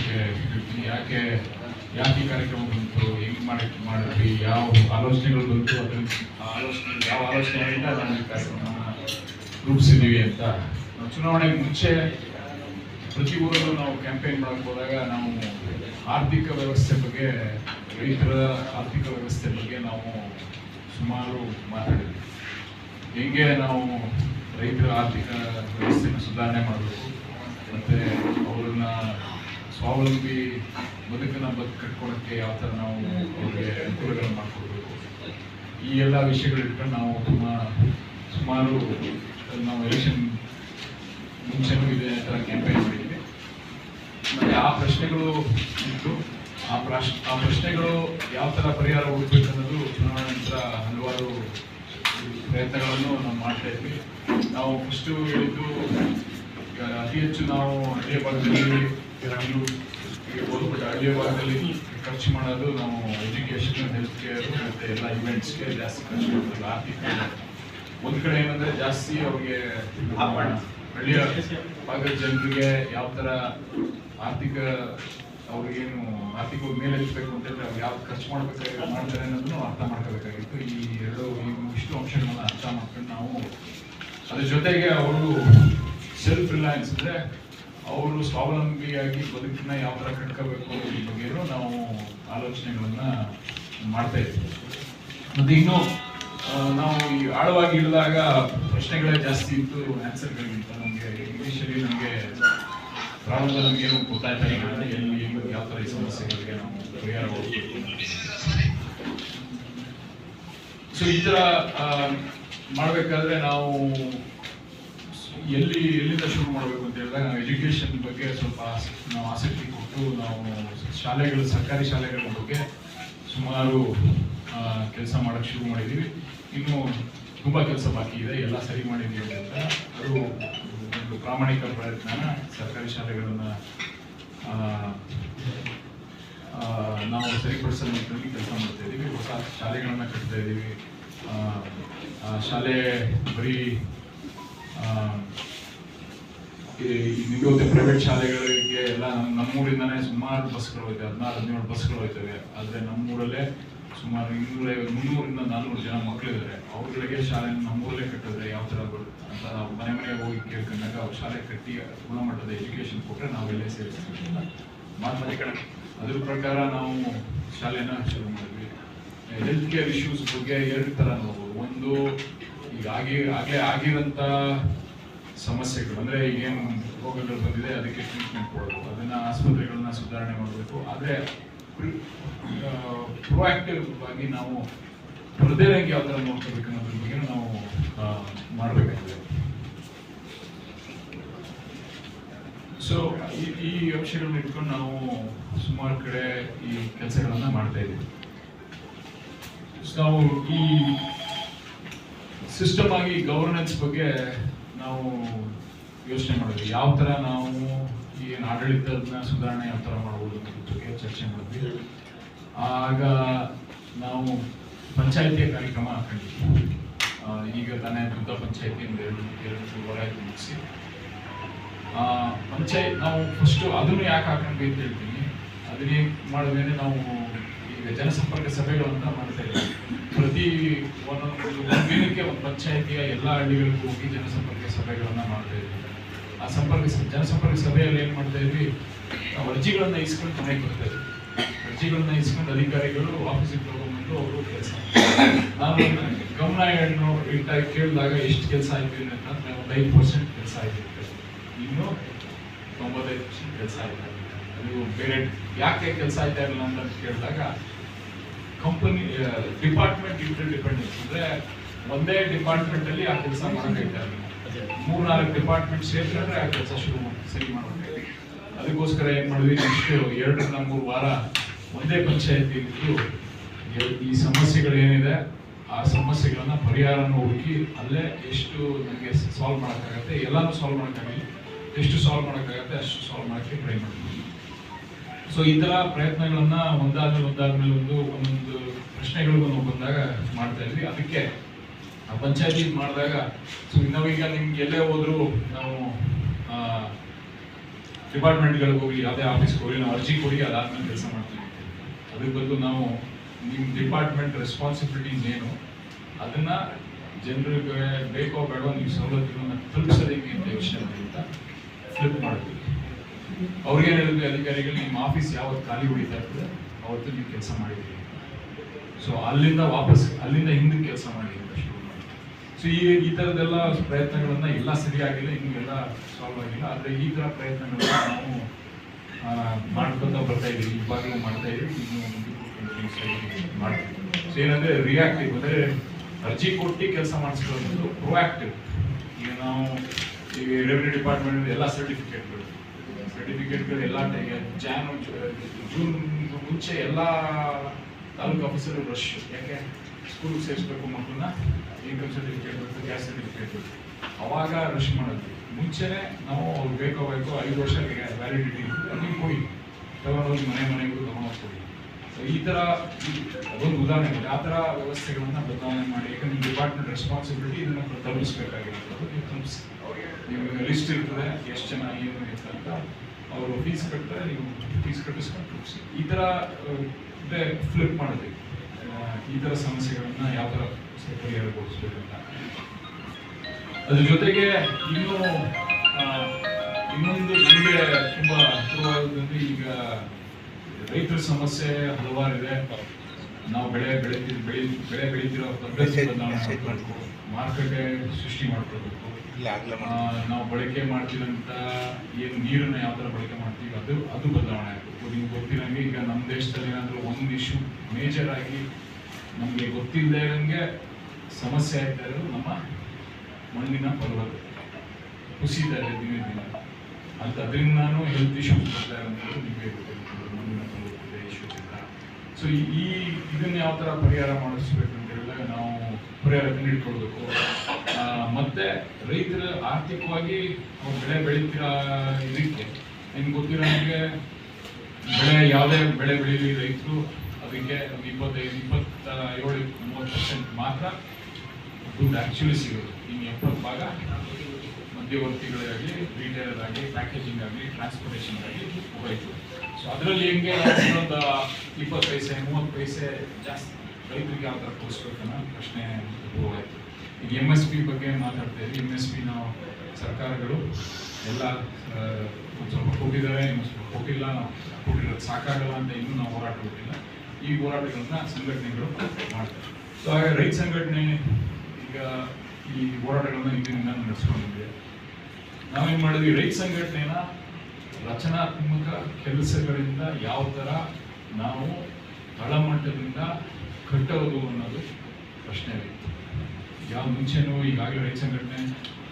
ಹೇಳ್ತೀನಿ ಯಾಕೆ ಯಾಕೆ ಈ ಕಾರ್ಯಕ್ರಮ ಬಂತು, ಹೆಂಗ್ ಮಾಡಕ್ಕೆ ಮಾಡಿದ್ವಿ ಯಾವ ಆಲೋಚನೆಗಳು ಬಂತು ಅದ್ರ ಆಲೋಚನೆ ಯಾವ ಆಲೋಚನೆಗಳಿಂದ ನಾನು ಈ ಕಾರ್ಯಕ್ರಮ ರೂಪಿಸಿದ್ದೀವಿ ಅಂತ. ನಾವು ಚುನಾವಣೆಗೆ ಮುಂಚೆ ಪ್ರತಿ ಊರಲ್ಲೂ ನಾವು ಕ್ಯಾಂಪೇನ್ ಮಾಡಕ್ ಹೋದಾಗ ನಾವು ಆರ್ಥಿಕ ವ್ಯವಸ್ಥೆ ಬಗ್ಗೆ, ರೈತರ ಆರ್ಥಿಕ ವ್ಯವಸ್ಥೆ ಬಗ್ಗೆ ನಾವು ಸುಮಾರು ಮಾತಾಡಿದ್ವಿ. ಹೆಂಗೆ ನಾವು ರೈತರ ಆರ್ಥಿಕ ವ್ಯವಸ್ಥೆಯನ್ನು ಸುಧಾರಣೆ ಮಾಡಬೇಕು, ಮತ್ತು ಅವ್ರನ್ನ ಸ್ವಾವಲಂಬಿ ಬದುಕನ್ನ ಬದುಕು ಕಟ್ಕೊಳಕ್ಕೆ ಯಾವ ಥರ ನಾವು ಅವ್ರಿಗೆ ಅನುಕೂಲಗಳನ್ನು ಮಾಡಿಕೊಡ್ಬೇಕು. ಈ ಎಲ್ಲ ವಿಷಯಗಳಿಟ್ಕೊಂಡು ನಾವು ತುಂಬ ಸುಮಾರು ನಾವು ಎಲೆಕ್ಷನ್ ಮುಂಚೆನೂ ಇದೆ ಥರ ಕ್ಯಾಂಪೇನ್ ಮಾಡಿದ್ವಿ. ಮತ್ತು ಆ ಪ್ರಶ್ನೆಗಳು ಇತ್ತು. ಆ ಪ್ರಶ್, ಆ ಪ್ರಶ್ನೆಗಳು ಯಾವ ಥರ ಪರಿಹಾರ ಹುಡುಕಬೇಕು ಅನ್ನೋದು ಚುನಾವಣೆ ನಂತರ ಹಲವಾರು ಪ್ರಯತ್ನಗಳನ್ನು ನಾವು ಮಾಡ್ತಾ ಇದ್ವಿ. ನಾವು ಫಸ್ಟು ಹೇಳಿದ್ದು ಅತಿ ಹೆಚ್ಚು ನಾವು ಹಳ್ಳಿಯ ಭಾಗದಲ್ಲಿ ಗ್ರಾಮೀಣ ಬಟ್ ಹಳ್ಳಿಯ ಭಾಗದಲ್ಲಿ ಖರ್ಚು ಮಾಡೋದು ನಾವು ಎಜುಕೇಷನ್ ಹೆಲ್ತ್ ಕೇರ್ ಮತ್ತು ಎಲ್ಲ ಇವೆಂಟ್ಸ್ಗೆ ಜಾಸ್ತಿ ಖರ್ಚು ಮಾಡ್ತೀವಿ ಆರ್ಥಿಕ ಒಂದು ಕಡೆ ಏನಂದ್ರೆ ಜಾಸ್ತಿ ಅವ್ರಿಗೆ ಹಳ್ಳಿಯ ಭಾಗದ ಜನರಿಗೆ ಯಾವ ಥರ ಆರ್ಥಿಕ ಅವ್ರಿಗೇನು ಆರ್ಥಿಕವಾಗಿ ಮೇಲೆ ಎತ್ತಬೇಕು ಅಂತಂದ್ರೆ ಅವ್ರು ಯಾವ ಖರ್ಚು ಮಾಡ್ಬೇಕಾಗಿ ಮಾಡ್ತಾರೆ ಅನ್ನೋದನ್ನು ಅರ್ಥ ಮಾಡ್ಕೋಬೇಕಾಗಿತ್ತು. ಈ ಎರಡು ಈ ಇಷ್ಟು ಅಂಶಗಳನ್ನ ಅರ್ಥ ಮಾಡ್ಕೊಂಡು ನಾವು ಅದ್ರ ಜೊತೆಗೆ ಅವರು ಸೆಲ್ಫ್ ರಿಲಯನ್ಸ್ ಅಂದ್ರೆ ಅವರು ಸ್ವಾವಲಂಬಿಯಾಗಿ ಬದುಕನ್ನ ಯಾವ ಥರ ಕಟ್ಕೋಬೇಕು ಈ ಬಗ್ಗೆಯೂ ನಾವು ಆಲೋಚನೆಗಳನ್ನ ಮಾಡ್ತಾ ಇದ್ವಿ ಮತ್ತೆ ಇನ್ನು ನಾವು ಈ ಆಳವಾಗಿ ಇಳಿದಾಗ ಪ್ರಶ್ನೆಗಳೇ ಜಾಸ್ತಿ ಇತ್ತು ಆನ್ಸರ್ಗಳಿಗಿಂತ ನಮಗೆ ಇಂಗ್ಲೀಷಲ್ಲಿ ನಮಗೆ ಪ್ರಾರಂಭ ನಮಗೆ ಏನು ಗೊತ್ತಾಯ್ತಾ ಇಲ್ಲ. ಎಲ್ಲಿ ಯಾವ ಥರ ಈ ಸಮಸ್ಯೆಗಳಿಗೆ ನಾವು ಪರಿಹಾರ ಸೊ ಈ ಥರ ಮಾಡಬೇಕಾದ್ರೆ ನಾವು ಎಲ್ಲಿ, ಎಲ್ಲಿಂದ ಶುರು ಮಾಡಬೇಕು ಅಂತ ಹೇಳಿದಾಗ ನಾವು ಎಜುಕೇಶನ್ ಬಗ್ಗೆ ಸ್ವಲ್ಪ ನಾವು ಆಸಕ್ತಿ ಕೊಟ್ಟು ನಾವು ಶಾಲೆಗಳು, ಸರ್ಕಾರಿ ಶಾಲೆಗಳ ಬಗ್ಗೆ ಸುಮಾರು ಕೆಲಸ ಮಾಡಕ್ಕೆ ಶುರು ಮಾಡಿದ್ದೀವಿ ಇನ್ನು ತುಂಬ ಕೆಲಸ ಬಾಕಿ ಇದೆ. ಎಲ್ಲ ಸರಿ ಮಾಡಿದ್ದೀವಿ ಅಂತ ಅದು ಒಂದು ಪ್ರಾಮಾಣಿಕ ಪ್ರಯತ್ನ ಸರ್ಕಾರಿ ಶಾಲೆಗಳನ್ನು ನಾವು ಸರಿಪಡಿಸೋ ನಿಟ್ಟಿನಲ್ಲಿ ಕೆಲಸ ಮಾಡ್ತಾ ಇದ್ದೀವಿ ಹೊಸ ಶಾಲೆಗಳನ್ನು ಕಟ್ತಾ ಇದ್ದೀವಿ ಶಾಲೆ ಬರೀ ಈ ನಿಮಗೆ ಪ್ರೈವೇಟ್ ಶಾಲೆಗಳಿಗೆ ಎಲ್ಲ ನಮ್ಮ ನಮ್ಮೂರಿಂದನೇ ಸುಮಾರು ಬಸ್ಗಳು ಹೋಯ್ತವೆ ಹದಿನಾರು, ಹದಿನೇಳು ಬಸ್ಗಳು ಹೋಯ್ತವೆ ಆದರೆ ನಮ್ಮೂರಲ್ಲೇ ಸುಮಾರು ಇನ್ನೂರ, ಮುನ್ನೂರಿಂದ ನಾನ್ನೂರು ಜನ ಮಕ್ಕಳಿದ್ದಾರೆ ಅವ್ರಗಳಿಗೆ ಶಾಲೆ ನಮ್ಮೂರಲ್ಲೇ ಕಟ್ಟಿದ್ರೆ ಯಾವ ಥರ ಅಂತ ನಾವು ಮನೆ ಮನೆಗೆ ಹೋಗಿ ಕೇಳ್ಕೊಂಡಾಗ ಅವ್ರು ಶಾಲೆ ಕಟ್ಟಿ ಗುಣಮಟ್ಟದ ಎಜುಕೇಶನ್ ಕೊಟ್ಟರೆ ನಾವೆಲ್ಲೇ ಸೇರಿಸ್ತೀವಿ ಮಾತು ಅದ್ರ ಪ್ರಕಾರ ನಾವು ಶಾಲೆನ ಶುರು ಮಾಡಿದ್ವಿ. ಹೆಲ್ತ್ ಕೇರ್ ಇಶ್ಯೂಸ್ ಬಗ್ಗೆ ಎರಡು ಥರ ನೋಡ್ಬೋದು. ಒಂದು ಈಗ ಆಗಿ ಆಗಲೇ ಆಗಿರೋಂಥ ಸಮಸ್ಯೆಗಳು. ಅಂದರೆ ಈಗೇನು ರೋಗಗಳು ಬಂದಿದೆ, ಅದಕ್ಕೆ ಟ್ರೀಟ್ಮೆಂಟ್ ಕೊಡಬೇಕು ಅದನ್ನು ಆಸ್ಪತ್ರೆಗಳನ್ನ ಸುಧಾರಣೆ ಮಾಡಬೇಕು. ಆದರೆ ಪ್ರೊಆಕ್ಟಿವ್ ಆಗಿ ನಾವು ಹೃದಯರಂಗೆ ಯಾವ ಥರ ನೋಡ್ಕೋಬೇಕು ಅನ್ನೋದ್ರ ಬಗ್ಗೆ ನಾವು ಮಾಡಬೇಕಾಗಿದೆ. ಸೊ ಈ ಈ ಅಂಶಗಳನ್ನ ಇಟ್ಕೊಂಡು ನಾವು ಸುಮಾರು ಕಡೆ ಈ ಕೆಲಸಗಳನ್ನು ಮಾಡ್ತಾ ಇದ್ದೀವಿ ನಾವು ಈ ಸಿಸ್ಟಮ್ ಆಗಿ ಗವರ್ನೆನ್ಸ್ ಬಗ್ಗೆ ನಾವು ಯೋಚನೆ ಮಾಡಿದ್ವಿ. ಯಾವ ತರ ನಾವು ಏನ್ ಆಡಳಿತದ ಸುಧಾರಣೆ ಯಾವ ತರ ಮಾಡ್ಬೋದು ಬಗ್ಗೆ ಚರ್ಚೆ ಮಾಡಿದ್ವಿ. ಆಗ ನಾವು ಪಂಚಾಯತಿಯ ಕಾರ್ಯಕ್ರಮ ಹಾಕೊಂಡಿದ್ವಿ. ಈಗ ತಾನೇ ದುರ್ಗಾ ಪಂಚಾಯತಿ ಒಂದು ಎರಡು ಎರಡು ಮುಗಿಸಿ. ಪಂಚಾಯತ್ ನಾವು ಫಸ್ಟ್ ಅದನ್ನು ಯಾಕೆ ಹಾಕೊಂಡ್ವಿ ಅಂತ ಹೇಳ್ತೀನಿ. ಅದನ್ನೇ ಮಾಡಿದ್ರೆ ನಾವು ಈಗ ಜನಸಂಪರ್ಕ ಸಭೆಗಳನ್ನ ಮಾಡ್ತಾ ಇದ್ದೀವಿ. ಪ್ರತಿ ಒಂದೊಂದು ಒಂದು ದಿನಕ್ಕೆ ಒಂದು ಪಂಚಾಯತಿಯ ಎಲ್ಲ ಹಳ್ಳಿಗಳಿಗೂ ಹೋಗಿ ಜನಸಂಪರ್ಕ ಸಭೆಗಳನ್ನು ಮಾಡ್ತಾ ಇದ್ದೀವಿ ಆ ಸಂಪರ್ಕ ಜನಸಂಪರ್ಕ ಸಭೆಯಲ್ಲಿ ಏನು ಮಾಡ್ತಾ ಇದ್ವಿ? ನಾವು ಅರ್ಜಿಗಳನ್ನು ಇಸ್ಕೊಂಡು ಮನೆಗೆ ಬರ್ತಾ ಇದ್ವಿ. ಅರ್ಜಿಗಳನ್ನ ಇಸ್ಕೊಂಡು ಅಧಿಕಾರಿಗಳು ಆಫೀಸಿಗೆ ತಗೊಂಡ್ಬಂದು ಅವರು ಕೆಲಸ ನಾನು ಗಮನ ಹೆಣ್ಣು ಇಟ್ಟಾಗಿ ಕೇಳಿದಾಗ ಎಷ್ಟು ಕೆಲಸ ಆಯ್ತು ಅಂತ ನಾವು ಐದು ಪರ್ಸೆಂಟ್ ಕೆಲಸ ಆಯ್ತು ಇನ್ನು ತೊಂಬತ್ತೈದು ಪರ್ಸೆಂಟ್ ಕೆಲಸ ಆಯ್ತು ಅದು ಬೇರೆ ಯಾಕೆ ಕೆಲಸ ಆಯ್ತಾ ಇರಲಿಲ್ಲ ಅಂತ ಕೇಳಿದಾಗ ಕಂಪನಿ ಡಿಪಾರ್ಟ್ಮೆಂಟ್ ಇಂಟರ್ ಡಿಪೆಂಡೆನ್ಸ್ ಅಂದ್ರೆ ಒಂದೇ ಡಿಪಾರ್ಟ್ಮೆಂಟ್ ಅಲ್ಲಿ ಆ ಕೆಲಸ ಮಾಡಬೇಕು ಮೂರ್ ನಾಲ್ಕು ಡಿಪಾರ್ಟ್ಮೆಂಟ್ ಸೇರ್ಕೊಂಡ್ರೆ ಆ ಕೆಲಸ ಶುರು ಸರಿ ಮಾಡಬೇಕು. ಅದಕ್ಕೋಸ್ಕರ ಏನು ಮಾಡಿದ್ವಿ, ನೆಕ್ಸ್ಟ್ ಎರಡರಿಂದ ಮೂರು ವಾರ ಒಂದೇ ಪಂಚಾಯತಿ ಈ ಸಮಸ್ಯೆಗಳೇನಿದೆ ಆ ಸಮಸ್ಯೆಗಳನ್ನ ಪರಿಹಾರನ ಹುಡುಕಿ ಅಲ್ಲೇ ಎಷ್ಟು ನಮಗೆ ಸಾಲ್ವ್ ಮಾಡೋಕ್ಕಾಗತ್ತೆ, ಎಲ್ಲಾನು ಸಾಲ್ವ್ ಮಾಡೋಕ್ಕಾಗಲಿ ಎಷ್ಟು ಸಾಲ್ವ್ ಮಾಡೋಕ್ಕಾಗತ್ತೆ, ಅಷ್ಟು ಸಾಲ್ವ್ ಮಾಡೋಕ್ಕೆ ಟ್ರೈ ಮಾಡ್ತೀವಿ. ಸೊ ಈ ತರ ಪ್ರಯತ್ನಗಳನ್ನ ಒಂದಾದ್ಮೇಲೆ ಒಂದಾದ್ಮೇಲೆ ಒಂದು, ಒಂದೊಂದು ಪ್ರಶ್ನೆಗಳು ನಾವು ಬಂದಾಗ ಮಾಡ್ತಾ ಇದ್ವಿ. ಅದಕ್ಕೆ ಪಂಚಾಯತಿ ಮಾಡಿದಾಗ ಸೊ ನಾವೀಗ ನಿಮ್ಗೆ ಎಲ್ಲೇ ಹೋದ್ರು ನಾವು ಡಿಪಾರ್ಟ್ಮೆಂಟ್ಗಳಿಗೆ ಹೋಗಿ, ಯಾವುದೇ ಆಫೀಸ್ಗೆ ಹೋಗಿ, ನಾವು ಅರ್ಜಿ ಕೊಡಿ, ಅದಾದ್ಮೇಲೆ ಕೆಲಸ ಮಾಡ್ತೀವಿ ಅದ್ರ ಬದಲು ನಾವು ನಿಮ್ಮ ಡಿಪಾರ್ಟ್ಮೆಂಟ್ ರೆಸ್ಪಾನ್ಸಿಬಿಲಿಟೀಸ್ ಏನು, ಅದನ್ನ ಜನರಿಗೆ ಬೇಕೋ ಬೇಡೋ ನೀವು ಸವಲತ್ತುಗಳನ್ನ ತಲುಪಿಸೋದಕ್ಕೆ ಯೋಚನೆ ಅಂತ ಫ್ಲಿಪ್ ಮಾಡ್ತೀವಿ. ಅವ್ರಿಗೆ ಅಧಿಕಾರಿಗಳು, ನಿಮ್ಮ ಆಫೀಸ್ ಯಾವತ್ತು ಖಾಲಿ ಉಳಿತಾ ಇರ್ತದೆ, ಅವತ್ತು ನೀವು ಕೆಲಸ ಮಾಡಿದ್ದೀರಿ. ಸೊ ಅಲ್ಲಿಂದ ವಾಪಸ್, ಅಲ್ಲಿಂದ ಹಿಂದಕ್ಕೆ ಕೆಲಸ ಮಾಡಿ ಶುರು ಸೊ ಈ ಈ ಥರದ್ದೆಲ್ಲ ಪ್ರಯತ್ನಗಳನ್ನ ಎಲ್ಲ ಸರಿಯಾಗಿಲ್ಲ ಎಲ್ಲ ಸಾಲ್ವ್ ಆಗಿಲ್ಲ. ಆದರೆ ಈ ಥರ ಪ್ರಯತ್ನಗಳನ್ನ ನಾವು ಮಾಡ್ಕೊತಾ ಬರ್ತಾ ಇದ್ದೀವಿ, ಇವಾಗಲೂ ಮಾಡ್ತಾ ಇದ್ದೀವಿ ಮಾಡ್ತೀವಿ. ಸೊ ಏನಂದ್ರೆ ರಿಯಾಕ್ಟಿವ್ ಅಂದರೆ ಅರ್ಜಿ ಕೊಟ್ಟು ಕೆಲಸ ಮಾಡಿಸ್ಕೊಳ್ಳೋದು ಪ್ರೊಆಕ್ಟಿವ್ ಈಗ ನಾವು ಈಗ ರೆವಿನ್ಯೂ ಡಿಪಾರ್ಟ್ಮೆಂಟ್ ಎಲ್ಲ ಸರ್ಟಿಫಿಕೇಟ್ಗಳು ಸರ್ಟಿಫಿಕೇಟ್ಗಳು ಎಲ್ಲ ಜಾನ್ ಜೂನ್ ಮುಂಚೆ ಎಲ್ಲ ತಾಲೂಕು ಆಫೀಸರ್ ರಶ್ ಯಾಕೆ? ಸ್ಕೂಲ್ ಸೇರಿಸ್ಬೇಕು ಮಕ್ಕಳನ್ನ. ಇನ್ಕಮ್ ಸರ್ಟಿಫಿಕೇಟ್ ಬೇಕು ಗ್ಯಾಸ್ ಸರ್ಟಿಫಿಕೇಟ್ ಬೇಕು ಅವಾಗ ರಶ್ ಮಾಡೋದು. ಮುಂಚೆನೆ ನಾವು ಅವ್ರು ಬೇಕೋ ಬೇಕೋ, ಐದು ವರ್ಷ ವ್ಯಾಲಿಡಿಟಿ ಅಲ್ಲಿ ಹೋಗಿ ತಗೊಂಡೋಗಿ ಮನೆ ಮನೆಗೂ ತಗೊಂಡೋಗಿ ಕೊಡಿ ಸೊ ಈ ಥರ ಒಂದು ಅದೊಂದು ಉದಾಹರಣೆ ಆ ಥರ ವ್ಯವಸ್ಥೆಗಳನ್ನ ಬದಲಾವಣೆ ಮಾಡಿ ಯಾಕಂದ್ರೆ ಡಿಪಾರ್ಟ್ಮೆಂಟ್ ರೆಸ್ಪಾನ್ಸಿಬಿಲಿಟಿ ಇದನ್ನ ತಲುಪಿಸ್ಬೇಕಾಗಿರ್ತದೆ ನೀವು ತಲುಪಿಸಿ ನಿಮಗೆ ಲಿಸ್ಟ್ ಇರ್ತದೆ ಎಷ್ಟು ಜನ ಏನು ಇರ್ತದೆ ಅಂತ ಅವರು ಫೀಸ್ ಕಟ್ತಾರೆ ನೀವು ಫೀಸ್ ಕಟ್ಟಿಸ್ಕೊಂಡು ತಲುಪಿಸಿ ಈ ಥರ ಫ್ಲಿಪ್ ಮಾಡಬೇಕು. ಈ ಥರ ಸಮಸ್ಯೆಗಳನ್ನ ಯಾವ ಥರ ಪರಿಹಾರಗೊಳಿಸ್ಬೇಕು ಅಂತ. ಅದ್ರ ಜೊತೆಗೆ ಇನ್ನೂ ಇನ್ನೊಂದು ನನಗೆ ತುಂಬ ಹತ್ತಿರವಾದಂದ್ರೆ ಈಗ ರೈತರ ಸಮಸ್ಯೆ ಹಲವಾರಿದೆ ನಾವು ಬೆಳೆ ಬೆಳಿತೀವಿ ಬೆಳಿ ಬೆಳೆ ಬೆಳಿತಿರೋ ಮಾಡ್ಕೊಳ್ಬೇಕು ಮಾರುಕಟ್ಟೆ ಸೃಷ್ಟಿ ಮಾಡ್ಕೊಳ್ಬೇಕು. ನಾವು ಬಳಕೆ ಮಾಡ್ತೀವಂತ ಏನು ನೀರನ್ನು ಯಾವ ಥರ ಬಳಕೆ ಮಾಡ್ತೀವಿ ಅದು ಅದು ಬದಲಾವಣೆ ಆಗಬೇಕು. ನಿಮ್ಗೆ ಗೊತ್ತಿರಂಗೆ ಈಗ ನಮ್ಮ ದೇಶದಲ್ಲಿ ಏನಾದರೂ ಒಂದು ಇಶ್ಯೂ ಮೇಜರ್ ಆಗಿ ನಮಗೆ ಗೊತ್ತಿಲ್ಲದೇ ಇರಂಗೆ ಸಮಸ್ಯೆ ಆಗ್ತಾ ಇರೋದು ನಮ್ಮ ಮಣ್ಣಿನ ಪರ್ವತ ಕುಸಿತಾ ಇದೆ ದಿನ ದಿನ. ಅಂತ ಅದರಿಂದ ನಾನು ಹೆಲ್ತ್ ಇಶ್ಯೂಸ್ ಬರ್ತಾ ಇರೋದು ನಿಮಗೆ ಮಣ್ಣಿನ ಫಲವತ್ತತೆ ಇಶ್ಯೂಸ್ ಇಲ್ಲ ಸೊ ಈ ಇದನ್ನ ಯಾವ ಥರ ಪರಿಹಾರ ಮಾಡಿಸ್ಬೇಕು ಅಂತ ಹೇಳಿದಾಗ ನಾವು ಪರಿಹಾರ ಕಂಡುಹಿಡ್ಕೊಳ್ಬೇಕು ಮತ್ತೆ ರೈತರ ಆರ್ಥಿಕವಾಗಿ ಬೆಳೆ ಬೆಳೀತಿರೋ ಇದಕ್ಕೆ? ನಿಮ್ಗೆ ಗೊತ್ತಿರೋ ನಮಗೆ ಬೆಳೆ, ಯಾವುದೇ ಬೆಳೆ ಬೆಳೀಲಿ ರೈತರು, ಅದಕ್ಕೆ ಒಂದು ಇಪ್ಪತ್ತೈದು, ಇಪ್ಪತ್ತ, ಏಳು, ಮೂವತ್ತು ಪರ್ಸೆಂಟ್ ಮಾತ್ರ ದುಡ್ಡು ಆ್ಯಕ್ಚುಲಿ ಸಿಗೋದು ಇನ್ನು ಎಪ್ಪತ್ತು ಭಾಗ ಮಧ್ಯವರ್ತಿಗಳಾಗಲಿ ರಿಟೇಲರ್ ಆಗಲಿ ಪ್ಯಾಕೇಜಿಂಗ್ ಆಗಲಿ ಟ್ರಾನ್ಸ್ಪೋರ್ಟೇಷನ್ ಆಗಲಿ ಹೋಯ್ತು ಸೊ ಅದರಲ್ಲಿ ಹೆಂಗೆ ಒಂದು ಇಪ್ಪತ್ತು ಪೈಸೆ, ಮೂವತ್ತು ಪೈಸೆ ಜಾಸ್ತಿ ರೈತರಿಗೆ ಯಾವ ಥರ ಕೊಡಿಸ್ಬೇಕು ಅನ್ನೋ ಪ್ರಶ್ನೆ ಹೋಗಾಯ್ತು ಈಗ ಎಂ ಎಸ್ ಪಿ ಬಗ್ಗೆ ಮಾತಾಡ್ತಾ ಇದ್ವಿ. ಎಂ ಎಸ್ ಪಿ ನಾವು ಸರ್ಕಾರಗಳು ಎಲ್ಲ ಸ್ವಲ್ಪ ಕೊಟ್ಟಿದ್ದಾರೆ ಸ್ವಲ್ಪ ಕೊಟ್ಟಿಲ್ಲ, ನಾವು ಕೊಟ್ಟಿರೋದು ಸಾಕಾಗಲ್ಲ ಅಂತ ಇನ್ನೂ ನಾವು ಹೋರಾಟ ಕೊಟ್ಟಿಲ್ಲ ಈ ಹೋರಾಟಗಳನ್ನ ಸಂಘಟನೆಗಳು ಮಾಡ್ತಾರೆ ಸೊ ಹಾಗೆ ರೈತ ಸಂಘಟನೆ ಈಗ ಈ ಹೋರಾಟಗಳನ್ನ ಇಂದಿನಿಂದ ನಡೆಸ್ಕೊಂಡಿದೆ. ನಾವೇನ್ ಮಾಡಿದ್ವಿ? ರೈತ ಸಂಘಟನೆನ ರಚನಾತ್ಮಕ ಕೆಲಸಗಳಿಂದ ಯಾವ ಥರ ನಾವು ತಳಮಟ್ಟದಿಂದ ಕಟ್ಟೋದು ಅನ್ನೋದು ಪ್ರಶ್ನೆ ಇತ್ತು. ಯಾವ ಮುಂಚೆನೂ ಈಗಾಗಲೇ ರೈತ ಸಂಘಟನೆ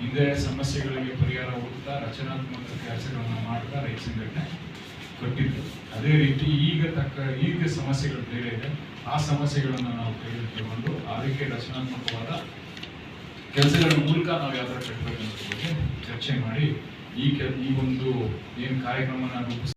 ಹಿಂದೆ ಸಮಸ್ಯೆಗಳಿಗೆ ಪರಿಹಾರ ಹುಡುಕ್ತಾ ರಚನಾತ್ಮಕ ಕೆಲಸಗಳನ್ನು ಮಾಡ್ತಾ ರೈತ ಸಂಘಟನೆ ಕಟ್ಟಿದ್ದು. ಅದೇ ರೀತಿ ಈಗ ತಕ್ಕ ಈಗ ಸಮಸ್ಯೆಗಳು ಬೇರೆ ಇದೆ. ಆ ಸಮಸ್ಯೆಗಳನ್ನು ನಾವು ತೆಗೆದುಕೊಂಡು ಅದಕ್ಕೆ ರಚನಾತ್ಮಕವಾದ ಕೆಲಸಗಳ ಮೂಲಕ ನಾವು ಯಾವ ಥರ ಕಟ್ಟಬೇಕು ಅನ್ನೋದ್ರ ಬಗ್ಗೆ ಚರ್ಚೆ ಮಾಡಿ, ಈ ಕೆಲ, ಈ ಒಂದು ಏನು ಕಾರ್ಯಕ್ರಮನ ರೂಪಿಸಿ